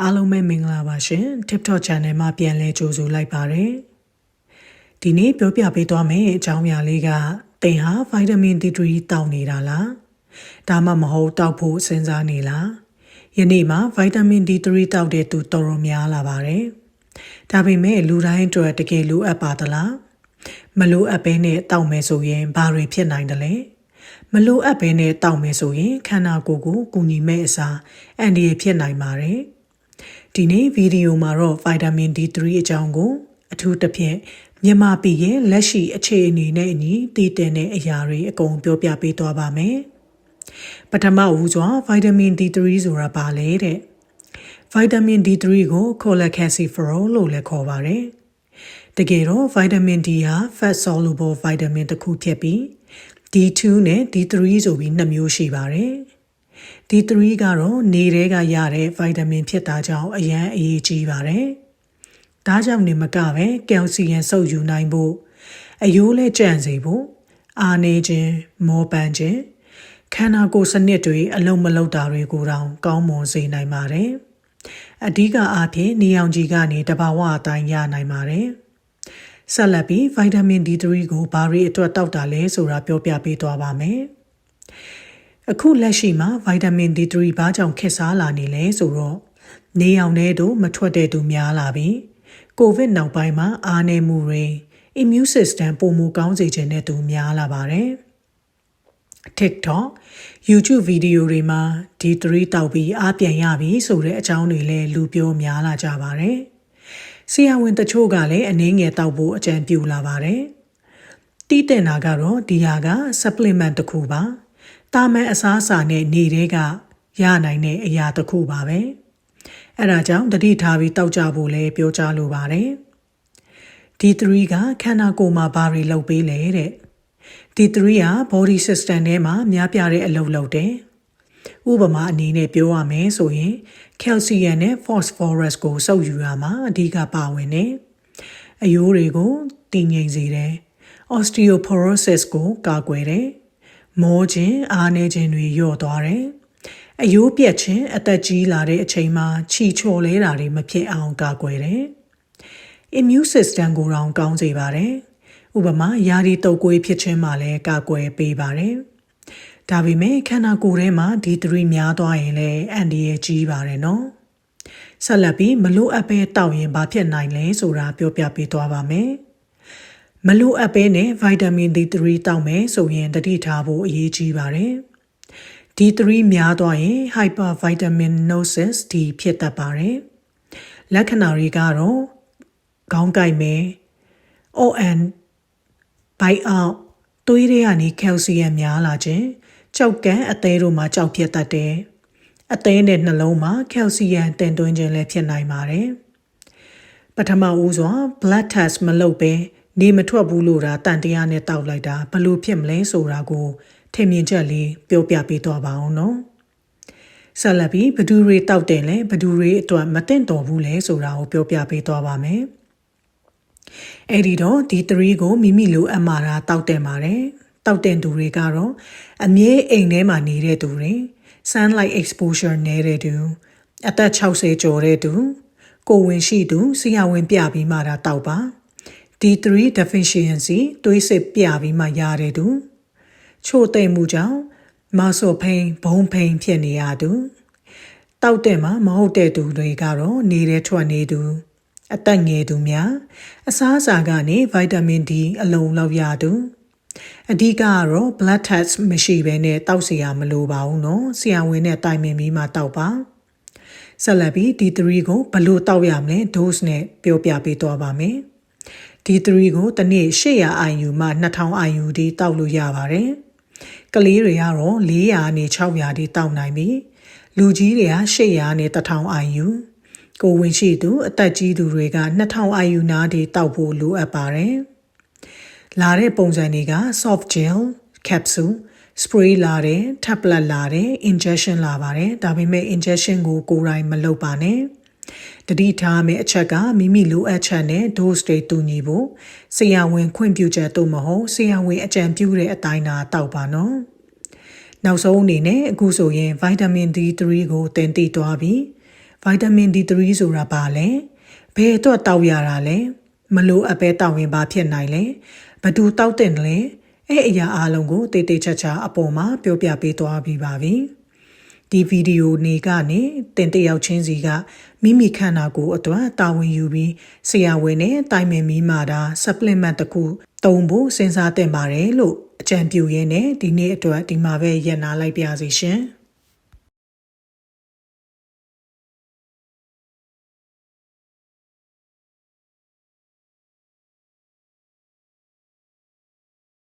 အားလုံးပဲမင်္ဂလာပါရှင် TikTok Channel မှာပြန်လဲကြိုဆိုလိုက်ပါတယ်ဒီနေ့ပြောပြပေးသွားမယ့်အကြောင်းအရာလေးကသင်ဟာဗိုက်တာမင် D3 တောက်နေတာလားဒါမှမဟုတ်တောက်ဖို့စဉ်းစားနေလားယနေ့မှာဗိုက်တာမင် D3 တောက်တဲ့သူတော်တော်များလာပါတယ်ဒါပေမဲ့လူတိုင်းအတွက်တကယ်လိုအပ်ပါသလားမလိုအပ်ဘဲနဲ့တောက်မယ်ဆိုရင်ဘာတွေဖြစ်နိုင်တယ်လဲမလိုအပ်ဘဲနဲ့တောက်မယ်ဆိုရင်ခန္ဓာကိုယ်ကိုကူညီမဲ့အစားအန်ဒီရဖြစ်နိုင်ပါတယ် ဒီနေ့ဗီဒီယိုမှာတော့ဗိုက်တာမင် D3 အကြောင်းကို အထူးသဖြင့်မြန်မာပြည်ရဲ့လက်ရှိအခြေအနေနဲ့အညီတည်တဲ့အရာတွေအကုန်ပြောပြပေးသွားပါမယ်။ပထမဦးစွာဗိုက်တာမင် D3 ဆိုတာဘာလဲတဲ့။ဗိုက်တာမင် D3 ကို cholecalciferol လို့လည်းခေါ်ပါတယ်။တကယ်တော့ဗိုက်တာမင် D ဟာ fat soluble vitamin တစ်ခုဖြစ်ပြီး D2 နဲ့ D3 ဆိုပြီးနှစ်မျိုးရှိပါတယ်။ D3 ကတော့နေထဲကရတဲ့ဗိုက်တာမင်ဖြစ်တာကြောင့်အရန်အရေးကြီးပါတယ်။ဒါကြောင့်နေမကပဲကယ်လ်ဆီယမ်စုပ်ယူနိုင်ဖို့အယိုးလည်းကြန့်စေဖို့အားနေခြင်းမောပန်းခြင်းခန္ဓာကိုယ်စနစ်တွေအလုံးမလုံးတာတွေကိုတောင်ကောင်းမွန်စေနိုင်ပါတယ်။အဓိကအားဖြင့်နေအောင်ကြီးကနေတဘာဝအတိုင်းရနိုင်ပါတယ်။ဆက်လက်ပြီးဗိုက်တာမင် D3 ကိုဘာတွေအတွက်တောက်တာလဲဆိုတာပြောပြပေးသွားပါမယ်။ အခုလက်ရှိမှာဗိုက်တာမင် D3 ဘာကြောင့်ခက်စားလာနေလဲဆိုတော့နေအောင်တဲ့တို့မထွက်တဲ့သူများလာပြီကိုဗစ်နောက်ပိုင်းမှာအားနေမှုတွေ immune system ပုံမူကောင်းစေခြင်းတဲ့သူများလာပါတယ် TikTok YouTube ဗီဒီယိုတွေမှာ D3 တောက်ပြီးအားပြန်ရပြီဆိုတဲ့အကြောင်းတွေလည်းလူပြောများလာကြပါတယ်ဆရာဝန်တချို့ကလည်းအနည်းငယ်တောက်ဖို့အကြံပြုလာပါတယ်တီးတင်တာကတော့ဒီဟာက supplement တစ်ခုပါ တာမန်အစားအစာနဲ့နေတဲ့ကရနိုင်တဲ့အရာတစ်ခုပါပဲအဲဒါကြောင့်တတိထားပြီးတောက်ကြဖို့လဲပြောကြားလိုပါတယ်ဒီ3ကခန္ဓာကိုယ်မှာဘာတွေလုပ်ပေးလဲတဲ့ဒီ3က body system ထဲမှာများပြားတဲ့အလုပ်လုပ်တယ်ဥပမာအနေနဲ့ပြောရမယ်ဆိုရင် calcium နဲ့ phosphorus ကိုစုပ်ယူရမှာအဓိကပါဝင်တယ်အယိုးတွေကိုတည်ငြိမ်စေတယ် osteoporosis ကိုကာကွယ်တယ် မောခြင်းအားနည်းခြင်းတွေလျော့သွားတယ်။အယိုးပြက်ခြင်းအသက်ကြီးလာတဲ့အချိန်မှာခြိချော်လဲတာတွေမဖြစ်အောင်ကာကွယ်တယ်။ immune system ကိုတောင်ကောင်းစေပါတယ်။ဥပမာယာဒီတုပ်ကွေးဖြစ်ခြင်းမှာလည်းကာကွယ်ပေးပါတယ်။ဒါပေမဲ့ခန္ဓာကိုယ်ထဲမှာဒီ3များသွားရင်လည်းအန်ဒီရဲ့ကြီးပါတယ်နော်။ဆက်လက်ပြီးမလို့အပ်ပဲတောက်ရင်ဘာဖြစ်နိုင်လဲဆိုတာပြောပြပေးသွားပါမယ်။ မလိုအပ်ဘဲနဲ့ဗိုက်တာမင် D3 တောက်မယ်ဆိုရင်တတိထားဖို့အရေးကြီးပါတယ်။ D3 များသွားရင် hypervitaminosis D ဖြစ်တတ်ပါတယ်။လက္ခဏာတွေကတော့ခေါင်းကိုက်မယ် ON ဘိုက်အောင်သွေးထဲကနေကယ်လ်ဆီယမ်များလာခြင်းကြောက်ကန်းအသေးတို့မှာကြောက်ဖြစ်တတ်တယ်။အသေးနဲ့နှလုံးမှာကယ်လ်ဆီယမ်တင်သွင်းခြင်းလည်းဖြစ်နိုင်ပါတယ်။ပထမဦးစွာ blood test မလုပ်ဘဲ နေမထွက်ဘူးလို့ဒါတန်တရားနဲ့တောက်လိုက်တာဘလို့ဖြစ်မလဲဆိုတာကိုထင်မြင်ချက်လေးပြောပြပေးသွားပါအောင်နော်ဆက်လက်ပြီးဘဒူတွေတောက်တယ်လဲဘဒူတွေအတွက်မတင်တော်ဘူးလဲဆိုတာကိုပြောပြပေးသွားပါမယ်အဲ့ဒီတော့ဒီ3ကိုမိမိလိုအပ်မှာတာတောက်တယ်ပါတယ်တောက်တဲ့သူတွေကတော့အမြဲအိမ်ထဲမှာနေတဲ့သူတွေ sunlight exposure နေတဲ့သူအသက်60ကျော်တဲ့သူကိုဝင်ရှိသူဆရာဝန်ပြပြီးမှတာတောက်ပါ D3 deficiency သွေးစစ်ပြပြီးမှရတဲ့သူချို့သိမ့်မှုကြောင့်မာဆိုဖိန်ဘုံဖိန်ဖြစ်နေရသူတောက်တဲ့မှာမဟုတ်တဲ့သူတွေကတော့နေတဲ့ထွက်နေသူအသက်ငယ်သူများအစားအစာကနေဗိုက်တာမင် D အလုံးလောက်ရသူအဓိကကတော့ blood test မရှိဘဲနဲ့တောက်စရာမလိုပါဘူးနော်ဆရာဝန်နဲ့တိုင်ပင်ပြီးမှတောက်ပါဆက်လက်ပြီး D3 ကိုဘယ်လိုတောက်ရမလဲ dose နဲ့ပြောပြပေးသွားပါမယ်။ ဒီ3ကိုတစ်နေ့800 IU မှ2000 IU ဒီတောက်လို့ရပါတယ်။ကလေးတွေကတော့400နဲ့600ဒီတောက်နိုင်ပြီ။လူကြီးတွေက800နဲ့1000 IU ကိုဝင်ရှိသူအသက်ကြီးသူတွေက2000 IU နားဒီတောက်ဖို့လိုအပ်ပါတယ်။လာတဲ့ပုံစံတွေက soft gel capsule spray လာတယ် tablet လာတယ် injection လာပါတယ်ဒါပေမဲ့ injection ကိုကိုယ်တိုင်မလုပ်ပါနဲ့။ တတိထားမယ့်အချက်ကမိမိလိုအပ်ချက်နဲ့ dose တွေတူညီဖို့ဆရာဝန်ခွင့်ပြုချက်သို့မဟုတ်ဆရာဝန်အကြံပြုတဲ့အတိုင်းသာတောက်ပါနော်နောက်ဆုံးအနေနဲ့အခုဆိုရင် vitamin D3 ကိုတင်တည်သွားပြီးဗိုက်တာမင် D3 ဆိုတာပါလဲဘယ်တော့တောက်ရတာလဲမလို့အပ်ပဲတောက်ရင်ဘာဖြစ်နိုင်လဲဘသူတောက်တဲ့လဲအဲ့အရာအလုံးကိုတေးသေးချာချာအပေါ်မှာပြောပြပေးသွားပြီးပါပြီ ဒီဗီဒီယိုနေကနေတင်တယောက်ချင်းစီကမိမိခန္ဓာကိုယ်အတွက်တာဝန်ယူပြီးဆရာဝန်နဲ့တိုင်ပင်မိမာတာ supplement တစ်ခုတုံးဖို့စဉ်းစားတင်ပါတယ်လို့အကြံပြုရင်းနဲ့ဒီနေ့အတွက်ဒီမှာပဲရပ်နာလိုက်ပါစီရှင်။